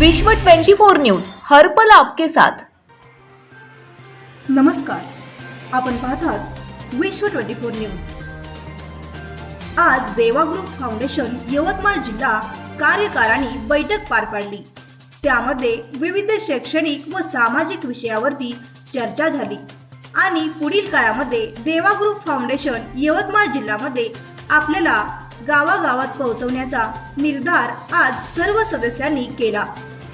विश्व 24 न्यूज हर पल आपके साथ. नमस्कार. आपण पाहतात विश्व ट्वेंटी फोर न्यूज. आज देवा ग्रुप फाउंडेशन यवतमाळ जिल्हा कार्यकारिणी बैठक पार पाडली. त्यामध्ये विविध शैक्षणिक व सामाजिक विषयावरती चर्चा झाली आणि पुढील काळामध्ये देवा ग्रुप फाउंडेशन यवतमाळ जिल्ह्यामध्ये आपल्याला गावागावात पोहोचवण्याचा निर्धार आज सर्व सदस्यांनी केला.